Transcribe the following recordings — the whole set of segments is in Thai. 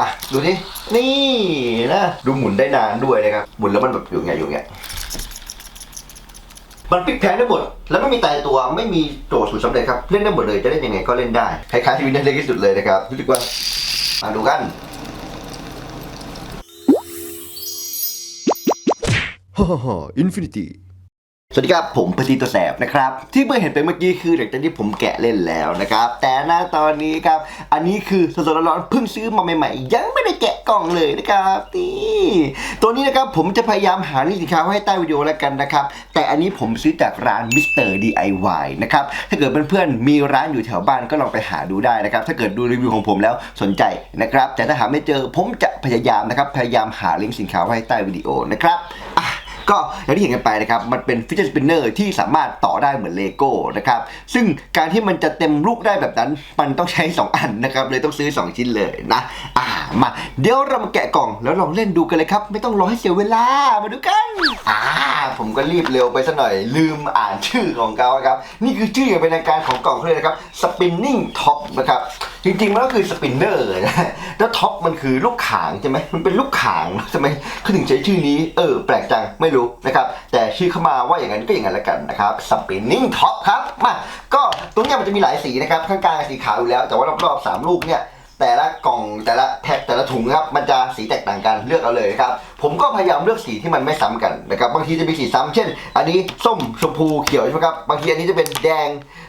อะดูดินี่นะดูหมุนได้นานด้วยนะครับหมุนแล้วมันแบบอยู่ไงอยู่ไงมันพลิกแพงได้หมด แล้วไม่มีตายตัวไม่มีโจทย์สูตรสำเร็จครับ เล่นได้หมดเลยจะเล่นยังไงก็เล่นได้คล้ายๆที่วินได้เล็กที่สุดเลยนะครับรู้สึกว่ามาดูกันฮ่าฮ่าอินฟินิตี้ สวัสดีครับ ผมพตีตัวแสบนะครับ ที่เมื่อเห็นไปเมื่อกี้คือหลังจากที่ผมแกะเล่นแล้วนะครับ แต่ณตอนนี้ครับ อันนี้คือสดๆร้อนๆเพิ่งซื้อมาใหม่ๆ ยังไม่ได้แกะกล่องเลยนะครับนี่ตัวนี้นะครับผมจะพยายามหาลิงก์สินค้าไว้ให้ใต้วิดีโอแล้วกันนะครับ แต่อันนี้ผมซื้อจากร้านมิสเตอร์ DIY นะครับ ถ้าเกิดเพื่อนๆมีร้านอยู่แถวบ้านก็ลองไปหาดูได้นะครับ ถ้าเกิดดูรีวิวของผมแล้วสนใจนะครับ แต่ถ้าหาไม่เจอผมจะพยายามนะครับพยายามหาลิงก์สินค้าไว้ให้ใต้วิดีโอนะครับ ก็อย่างที่เห็นกันไปนะครับมันเป็นฟิชเชอร์สปินเนอร์ที่สามารถต่อได้เหมือนเลโก้นะครับซึ่งการที่มันจะเต็มลูกได้แบบนั้นมันต้องใช้ 2 อันนะครับเลยต้องซื้อ 2 ชิ้นเลยนะอ่ามาเดี๋ยวเรามาแกะกล่องแล้วลองเล่นดูกันเลยครับ ไม่ต้องรอให้เสียเวลามาดูกันอ่าผมก็รีบเร็วไปสักหน่อยลืมอ่านชื่อของเขาครับนี่คือชื่ออย่างเป็นทางการของกล่องเขาเลยนะครับ spinning top นะครับ จริงๆมันก็คือสปินเนอร์นะแล้วท็อปมันคือลูกขางใช่ไหมมันเป็นลูกขางใช่ไหมเขาถึงใช้ชื่อนี้เออแปลกจังไม่รู้นะครับ แต่ชื่อเข้ามาว่าอย่างนั้นก็อย่างนั้นละกันนะครับสปินนิ่งท็อปครับมาก็ตรงเนี้ยมันจะมีหลายสีนะครับข้างกลางสีขาวอยู่แล้ว แต่ว่ารอบๆสามลูกเนี่ย แต่ละกล่องแต่ละแพ็คแต่ละถุงครับมันจะสีแตกต่างกันเลือกเอาเลยครับผมก็พยายามเลือกสีที่มันไม่ซ้ำกันนะครับบางทีจะมีสีซ้ำเช่น อันนี้ส้มชมพูเขียวใช่ไหมครับบางทีอันนี้จะเป็นแดง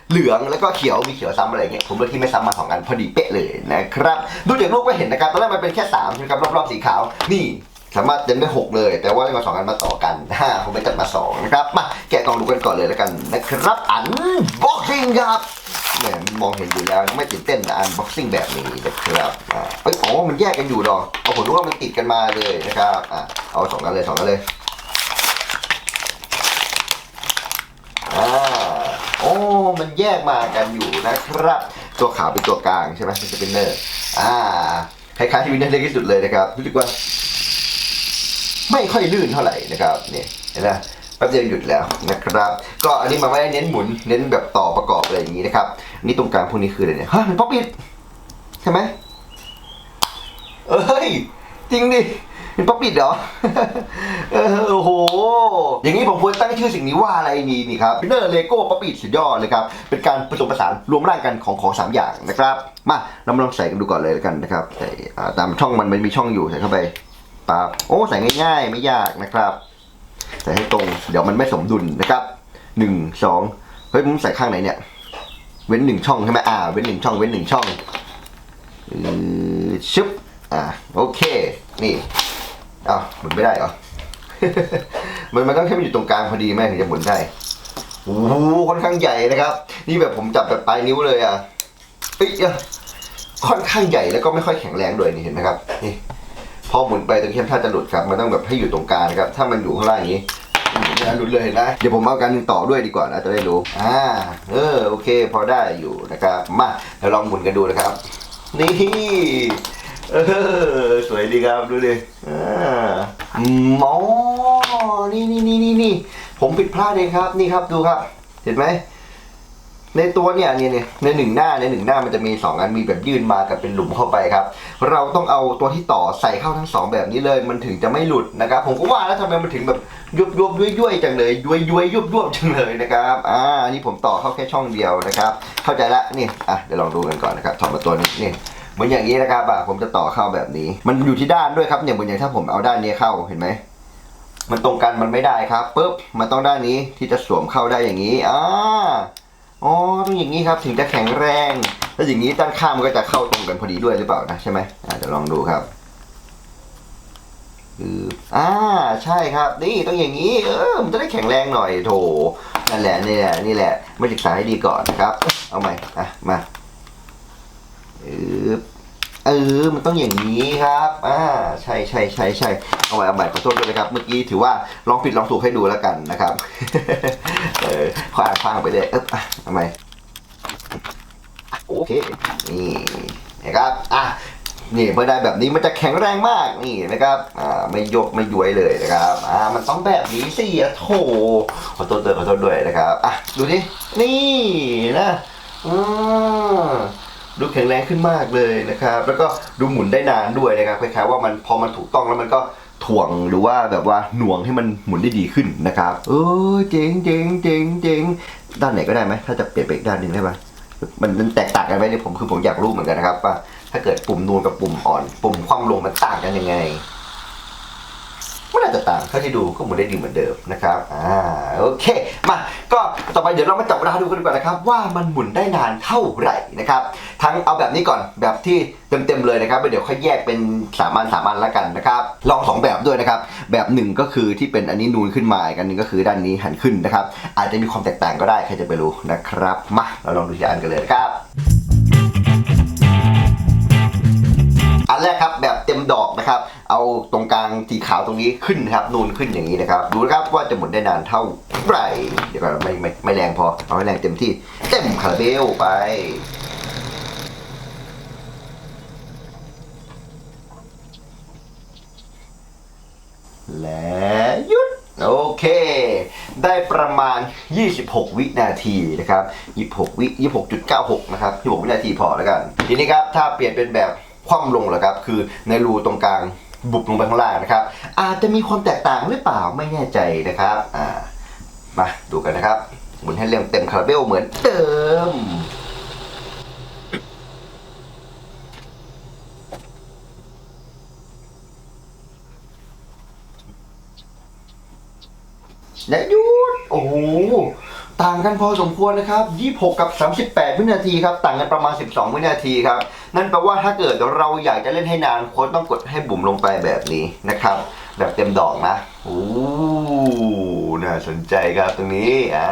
เหลืองแล้วก็เขียวมีเขียวซ้ำอะไรเงี้ยผมเลือกที่ไม่ซ้ำมาสองอันพอดีเป๊ะเลยนะครับดูจากรูปก็เห็นนะครับตอนแรกมันเป็นแค่สามใช่ไหมครับรอบๆสีขาวนี่สามารถเต็มได้หกเลย แต่ว่าได้มาสองอันมาต่อกันฮ่าผมไปจัดมาสองนะครับ มาแกะกล่องดูกันก่อนเลยแล้วกันนะครับ อันบ็อกซิ่งครับ แหมมันมองเห็นอยู่แล้วไม่ตื่นเต้นนะอันบ็อกซิ่งแบบนี้นะครับอ่าเอ้ยอ๋อมันแยกกันอยู่ดอเอาผมรู้ว่ามันติดกันมาเลยนะครับอะเอาสองกันเลยสองกันเลยอ่าโอ้มันแยกมากันอยู่นะครับ ตัวขาวเป็นตัวกลางใช่ไหมเป็นสปินเนอร์อ่าคล้ายๆที่วินเนอร์เล็กที่สุดเลยนะครับรู้สึกว่า ไม่ค่อยลื่นเท่าไหร่นะครับเนี่เห็นไหม ป๊บเดียวหยุดแล้วนะครับ ก็อันนี้มาไว้เน้นหมุนเน้นแบบต่อประกอบอะไรอย่างนี้นะครับนี่ตรงกลางพวกนี้คืออะไรเนี่ยฮะมันป๊อปอิดใช่ไหมเอ้ยจริงดิเป็นป๊อปอิดเหรอเออโอ้โหอย่างนี้ผมควรตั้งชื่อสิ่งนี้ว่าอะไรดีนี่ครับเนอร์เลโก้ป๊อปอิดสุดยอดเลยครับเป็นการผสมผสานรวมร่างกันของของสามอย่างนะครับมาเรามาลองใส่กันดูก่อนเลยแล้วกันนะครับใส่ตามช่องมันมันมีช่องอยู่ใส่เข้าไปปั๊บโอ้ใส่ง่ายๆ ไม่ยากนะครับ ใส่ให้ตรง เดี๋ยวมันไม่สมดุลนะครับหนึ่งสองเฮ้ยผมใส่ข้างไหนเนี่ย เว้นหนึ่งช่องใช่ไหมอ่า เว้นหนึ่งช่อง เว้นหนึ่งช่องอือชึบอ่าโอเค นี่อ้าวหมุนไม่ได้เหรอ มันมันต้องให้มันอยู่ตรงกลางพอดีแม่ถึงจะหมุนได้โอ้โหค่อนข้างใหญ่นะครับ นี่แบบผมจับแบบปลายนิ้วเลยอะเอ้ยเอ้ยค่อนข้างใหญ่แล้วก็ไม่ค่อยแข็งแรงด้วยนี่เห็นไหมครับ นี่ พอหมุนไปตรงเข้มถ้าจะหลุดครับมันต้องแบบให้อยู่ตรงกลางนะครับถ้ามันอยู่ข้างล่างอย่างนี้นะหลุดเลยเห็นไหมเดี๋ยวผมเอาการหนึ่งต่อด้วยดีกว่านะจะได้รู้อ่าเออโอเค พอได้อยู่นะครับมาเดี๋ยวลองหมุนกันดูนะครับ นี่เออสวยดีครับดูดิอ่ามอ๋อนี่นี่นี่นี่นี่ผมผิดพลาดเองครับนี่ครับดูครับ เห็นไหม ในตัวเนี่ยเนี่ยเนี่ยในหนึ่งหน้าในหนึ่งหน้ามันจะมีสองอันมีแบบยื่นมากับเป็นหลุมเข้าไปครับ เราต้องเอาตัวที่ต่อใส่เข้าทั้งสองแบบนี้เลย มันถึงจะไม่หลุดนะครับ ผมก็ว่าแล้วทำไมมันถึงแบบยุบยุบยุยยุยจังเลยยุยยุยยุบยุบจังเลยนะครับอ่านี่ผมต่อเข้าแค่ช่องเดียวนะครับ เข้าใจละนี่อะเดี๋ยวลองดูกันก่อนนะครับถอดมาตัวนี้นี่เหมือนอย่างนี้นะครับอะผมจะต่อเข้าแบบนี้ มันอยู่ที่ด้านด้วยครับอย่างเหมือนอย่างถ้าผมเอาด้านนี้เข้าเห็นไหมมันตรงกันมันไม่ได้ครับปุ๊บมันต้องด้านนี้ที่จะสวมเข้าได้อย่างนี้อ่า อ๋อต้องอย่างนี้ครับถึงจะแข็งแรง แล้วอย่างนี้ด้านข้างมันก็จะเข้าตรงกันพอดีด้วยหรือเปล่านะใช่ไหมอ่าเดี๋ยวลองดูครับคืออ่าใช่ครับ นี่ต้องอย่างนี้ เออมันจะได้แข็งแรงหน่อยโถนั่นแหละนี่แหละนี่แหละมาศึกษาให้ดีก่อนนะครับ เอาใหม่อะมาอืบ เออ มันต้องอย่างนี้ครับ อ่า ใช่ใช่ใช่ใช่เอาใหม่เอาใหม่ขอโทษด้วยนะครับ เมื่อกี้ถือว่าลองผิดลองถูกให้ดูแล้วกันนะครับ เออขวางขวางไปเลยเอ๊บอะทำไมโอเค นี่นะครับ อะนี่เมื่อได้แบบนี้มันจะแข็งแรงมากนี่นะครับอ่าไม่ยกไม่ย้วยเลยนะครับอ่ามันต้องแบบนี้สิอะโถขอโทษด้วยขอโทษด้วยนะครับอะดูดินี่นะอืม ดูแข็งแรงขึ้นมากเลยนะครับ แล้วก็ดูหมุนได้นานด้วยนะครับคล้ายๆว่ามันพอมันถูกต้องแล้วมันก็ถ่วงหรือว่าแบบว่าหน่วงให้มันหมุนได้ดีขึ้นนะครับเออเจ๋งเจ๋งเจ๋งเจ๋งด้านไหนก็ได้ไหมถ้าจะเปลี่ยนไปอีกด้านหนึ่งได้ไหมมันมันแตกต่างกันไหมเนี่ยผมคือผมอยากรู้เหมือนกันนะครับว่าถ้าเกิดปุ่มนูนกับปุ่มอ่อน ปุ่มคว่ำลงมันต่างกันยังไง ไม่น่าจะต่างเท่าที่ดูก็หมุนได้ดีเหมือนเดิมนะครับอ่าโอเคมาก็ต่อไปเดี๋ยวเรามาจับเวลาดูกันดีกว่านะครับ ว่ามันหมุนได้นานเท่าไหร่นะครับทั้งเอาแบบนี้ก่อนแบบที่เต็มๆเลยนะครับเดี๋ยวค่อยแยกเป็นสามันสามันแล้วกันนะครับลองสองแบบด้วยนะครับแบบหนึ่งก็คือที่เป็นอันนี้นูนขึ้นมาอีกอันหนึ่งก็คือด้านนี้หันขึ้นนะครับ อาจจะมีความแตกต่างก็ได้ใครจะไปรู้นะครับมาเราลองดูทีละอันกันเลยนะครับอันแรกครับแบบ ดอกนะครับ เอาตรงกลางสีขาวตรงนี้ขึ้นนะครับนูนขึ้นอย่างนี้นะครับ ดูนะครับว่าจะหมุนได้นานเท่าไหร่ เดี๋ยวก่อนไม่ไม่ไม่แรงพอ เอาให้แรงเต็มที่ เต็มคาราเบลไปและหยุด โอเค ได้ประมาณ 26 วินาทีนะครับ 26 วิ 26.96 นะครับ 26 วินาทีพอแล้วกัน ทีนี้ครับ ถ้าเปลี่ยนเป็นแบบ คว่ำลงเหรอครับ คือในรูตรงกลางบุบลงไปข้างล่างนะครับ อาจจะมีความแตกต่างหรือเปล่าไม่แน่ใจนะครับอ่ามาดูกันนะครับหมุนให้เร็วเต็มคาราเบลเหมือนเดิมและยุดโอ้โห ต่างกันพอสมควรนะครับ 26 กับ 38 วินาทีครับ ต่างกันประมาณ 12 วินาทีครับ นั่นแปลว่าถ้าเกิดเราอยากจะเล่นให้นานโค้ชต้องกดให้บุ่มลงไปแบบนี้นะครับ แบบเต็มดอกนะโอ้น่าสนใจครับตรงนี้อ่า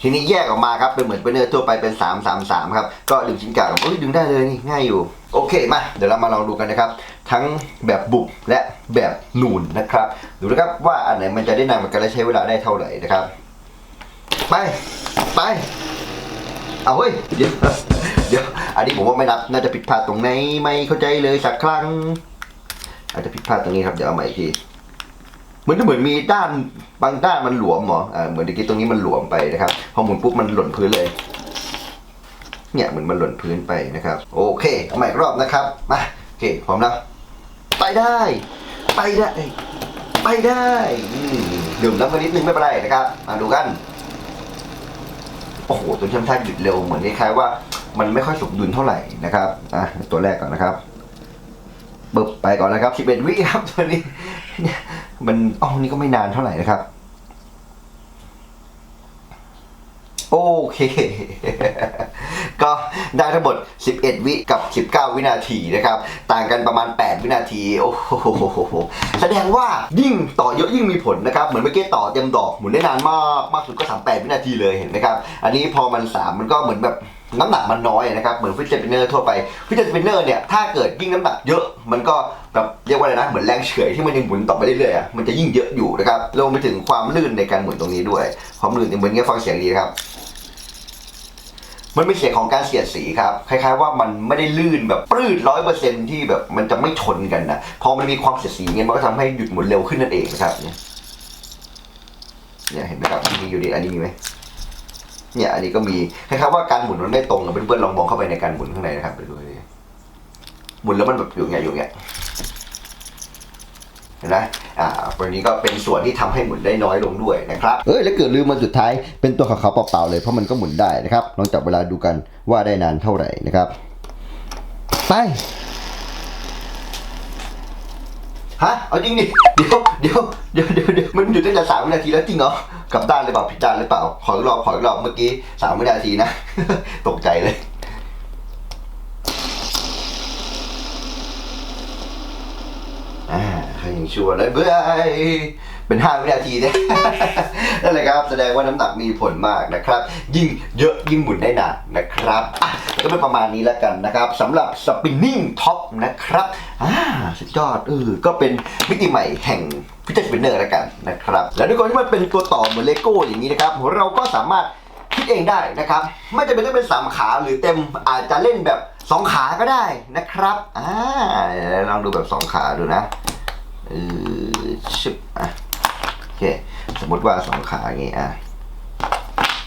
ทีนี้แยกออกมาครับ เป็นเหมือนเป็นเนื้อทั่วไปเป็น 3 3 3 ครับ ก็ดึงชิ้นกลางเอ้ยดึงได้เลยนี่ง่ายอยู่ โอเคมา เดี๋ยวเรามาลองดูกันนะครับ ทั้งแบบบุบและแบบนูนนะครับ ดูนะครับว่าอันไหนมันจะได้นานกว่ากันและใช้เวลาได้เท่าไหร่นะครับ ไป ไป เอาเฮ้ย เดี๋ยว เดี๋ยว อันนี้ผมว่าไม่นับ น่าจะผิดพลาดตรงไหน ไม่เข้าใจเลยสักครั้ง อาจจะผิดพลาดตรงนี้ครับ เดี๋ยวเอาใหม่อีกทีเหมือนเหมือนมีด้านบางด้านมันหลวมเหรออ่าเหมือนเมื่กี้ตรงนี้มันหลวมไปนะครับ พอหมุนปุ๊บมันหล่นพื้นเลย เนี่ยเหมือนมันหล่นพื้นไปนะครับ โอเค เอาใหม่อีกรอบนะครับ มา โอเค พร้อมแล้ว ไปได้ ไปได้ ไปได้ ดื่มน้ำกันนิดนึงไม่เป็นไรนะครับ มาดูกัน โอ้โหตัวช่ำท่าหยุดเร็วเหมือนคล้ายๆว่า มันไม่ค่อยสมดุลเท่าไหร่นะครับอะตัวแรกก่อนนะครับบึบไปก่อนนะครับชิเบนวิครับตัวนี้เนี่ยมันอ๋อนี่ก็ไม่นานเท่าไหร่นะครับ โอเค ก็ได้ทั้งหมด 11 วิกับ 19 วินาทีนะครับ ต่างกันประมาณ 8 วินาที โอ้โห แสดงว่ายิ่งต่อเยอะยิ่งมีผลนะครับ เหมือนเมื่อกี้ต่อเต็มดอกหมุนได้นานมากมากสุดก็ 38 วินาทีเลยเห็นไหมครับ อันนี้พอมัน 3 มันก็เหมือนแบบน้ำหนักมันน้อยนะครับ เหมือนฟิชเชอร์สปินเนอร์ทั่วไปฟิชเชอร์สปินเนอร์เนี่ยถ้าเกิดยิ่งน้ำหนักเยอะ มันก็แบบเรียกว่าอะไรนะเหมือนแรงเฉยที่มันยังหมุนต่อไปเรื่อยๆอะมันจะยิ่งเยอะอยู่นะครับรวมไปถึงความลื่นในการหมุนตรงนี้ด้วย ความลื่นเหมือนเงี้ยฟังเสียงดีครับ มันเป็นเสียงของการเสียดสีครับ คล้ายๆว่ามันไม่ได้ลื่นแบบปลื้ดร้อยเปอร์เซ็นที่แบบมันจะไม่ชนกันนะพอมันมีความเสียดสีเงี้ยมันก็ทำให้หยุดหมุนเร็วขึ้นนั่นเองนะครับเนี่ยเห็นไหมครับมีอยู่ดีอันนี้มีไหมเนี่ยอันนี้ก็มีคล้ายๆว่าการหมุนมันไม่ตรงนะเพื่อนๆลองมองเข้าไปในการหมุนข้างในนะครับไปดูดิหมุนแล้วมันแบบอยู่ไงอยู่ไงเห็ นไหมอ่าวันนี้ก็เป็นส่วนที่ทำให้หมุนได้น้อยลงด้วยนะครับเอ้ยแล้วเกิดลืมมันสุดท้ายเป็นตัวขาวๆเปล่าๆเลยเพราะมันก็หมุนได้นะครับลองจับเวลาดูกันว่าได้นานเท่าไหร่นะครับ ไปฮะเอาจริงดิเดี๋ยวเดี๋ยวเดี๋ยวเดี๋ยวเดี๋ยวมันหยุดตั้งแต่สามวินาทีแล้วจริงเหรอกลับด้านหรือเปล่าผิดด้านหรือเปล่าขออีกรอบขออีกรอบเมื่อกี้สามวินาทีนะ ตกใจเลย อ่า ใครยังชัวร์เลยเบื่อเป็นห้าวินาทีเนี่ยนั่นแหละครับแสดงว่าน้ำหนักมีผลมากนะครับ ยิ่งเยอะยิ่งหมุนได้นานนะครับก็เป็นประมาณนี้แล้วกันนะครับสำหรับ spinning top นะครับอ่าสุดยอดเออก็เป็นมิติใหม่แห่งพิจารณาสปินเนอร์แล้วกันนะครับ แล้วด้วยความที่มันเป็นตัวต่อเหมือนเลโก้อย่างนี้นะครับเราก็สามารถคิดเองได้นะครับ ไม่จำเป็นต้องเป็นสามขาหรือเต็มอาจจะเล่นแบบสองขาก็ได้นะครับอ่าลองดูแบบสองขาดูนะ เออชึบอะโอเคสมมติว่าสองขาอย่างงี้อะ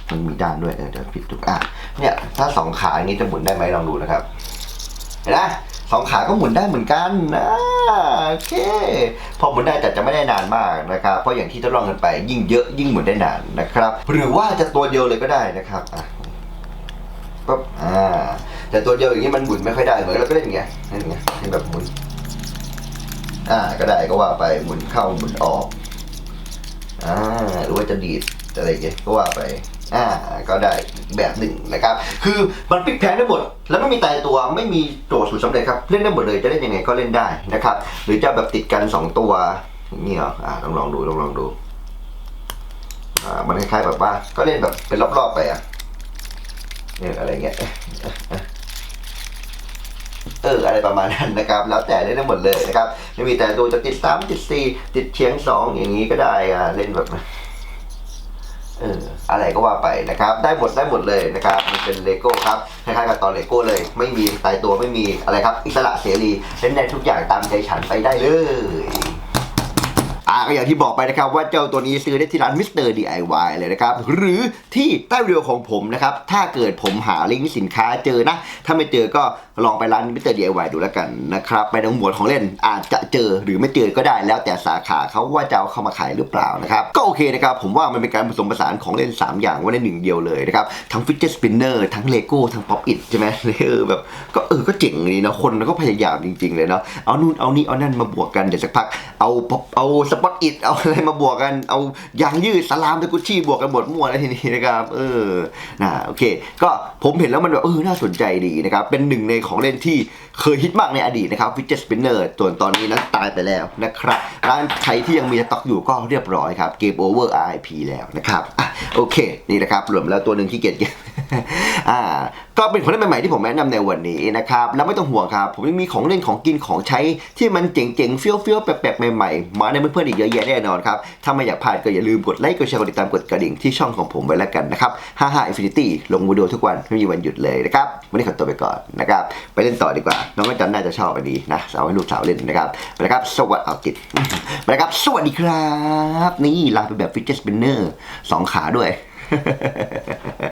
มันมีด้านด้วยเออเดี๋ยวปิดดูอะเนี่ยถ้าสองขาอย่างนี้จะหมุนได้ไหมลองดูนะครับเห็นไหมสองขาก็หมุนได้เหมือนกันนะโอเค พอหมุนได้แต่จะไม่ได้นานมากนะครับ เพราะอย่างที่ทดลองกันไป ยิ่งเยอะยิ่งหมุนได้นานนะครับ หรือว่าจะตัวเดียวเลยก็ได้นะครับอะปั๊บอ่าแต่ตัวเดียวอย่างนี้มันหมุนไม่ค่อยได้เหมือนเราก็เล่นอย่างเงี้ยเล่นอย่างเงี้ยแบบหมุน อ่าก็ได้ก็ว่าไปหมุนเข้าหมุนออกอ่าหรือว่าจะดีดอะไรเงี้ยก็ว่าไปอ่าก็ได้แบบหนึ่งนะครับ คือมันพลิกแพลงได้หมด แล้วไม่มีตายตัวไม่มีโจทย์สูตรสำเร็จครับ เล่นได้หมดเลยจะเล่นยังไงก็เล่นได้นะครับ หรือจะแบบติดกันสองตัวอย่างนี้เหรออ่าลองลองดูลองลองดูอ่ามันคล้ายๆแบบว่า ก็เล่นแบบเป็นรอบๆไปอะเนี่ยอะไรเงี้ย เอออะไรประมาณนั้นนะครับ แล้วแต่เล่นได้หมดเลยนะครับ ไม่มีแต่ตัวจะติดสามติดสี่ติดเชียงสองอย่างนี้ก็ได้อะเล่นแบบเอออะไรก็ว่าไปนะครับ ได้หมดได้หมดเลยนะครับ มันเป็นเลโก้ครับคล้ายๆกับตอนเลโก้เลย ไม่มีตายตัวไม่มีอะไรครับ อิสระเสรีเล่นได้ทุกอย่างตามใจฉันไปได้เลย อ่าก็อย่างที่บอกไปนะครับว่าเจ้าตัวนี้ซื้อได้ที่ร้านมิสเตอร์ DIY เลยนะครับหรือที่ใต้วิดีโอของผมนะครับถ้าเกิดผมหาลิงก์สินค้าเจอนะ ถ้าไม่เจอก็ลองไปร้านมิสเตอร์ DIY ดูแล้วกันนะครับไปในหมวดของเล่นอาจจะเจอหรือไม่เจอก็ได้แล้วแต่สาขาเขาว่าจะเอาเข้ามาขายหรือเปล่านะครับก็โอเคนะครับผมว่ามันเป็นการผสมผสานของเล่น 3 อย่างไว้ในหนึ่งเดียวเลยนะครับทั้งฟิ d เจ t สปินเนอร์ทั้งเลโก้ทั้งป๊อปอิทใช่ไหมเออแบบก็เออก็เจ๋งดีนะคนก็พยายามจริง ๆ เลยเนาะเอานู่นเอานี่เอานั่นมาบวกกันเดี๋ยวสักพักเอาเอาสปอตอิทเอาอะไรมาบวกกันเอายางยืดสลามตะกุชชี่บวกกันหมดมั่วแล้วทีนี้นะครับเออนะโอเค ก็ผมเห็นแล้วมันแบบเออน่าสนใจดีนะครับเป็นหนึ่งในของเล่นที่เคยฮิตมากในอดีตนะครับฟิ d เจสปินเนอร์ส่วนตอนนี้นั้นตายไปแล้วนะครับร้านใครที่ยังมีสต็อกอยู่ก็เรียบร้อยครับเกมโอเวอร์ RIP แล้วนะครับอะโอเค นี่นะครับรวมแล้วตัวหนึ่งขี้เกียจเก็บ อ่าก็เป็นของเล่นใหม่ๆที่ผมแนะนำในวันนี้นะครับแล้วไม่ต้องห่วงครับ ผมยังมีของเล่นของกินของใช้ที่มันเจ๋งๆเฟี้ยวๆแปลกๆใหม่ๆ มาในเพื่อนๆอีกเยอะแยะแน่นอนครับ ถ้าไม่อยากพลาดก็อย่าลืมกดไลค์กดแชร์กดติดตามกดกระดิ่งที่ช่องของผมไว้แล้วกันนะครับ55 Infinity ลงวิดีโอทุกวันไม่มีวันหยุดเลยนะครับวันนี้ขอตัวไปก่อนนะครับไปเล่นต่อดีกว่า น้องก็จันน่าจะชอบอันนี้นะเอาให้ลูกสาวเล่นนะครับไปนะครับสวัสดีเอาติดไปนะครับสวัสดีครับ นี่ลาไปแบบฟิ d เจ t สปินเนอร์สองขาด้วย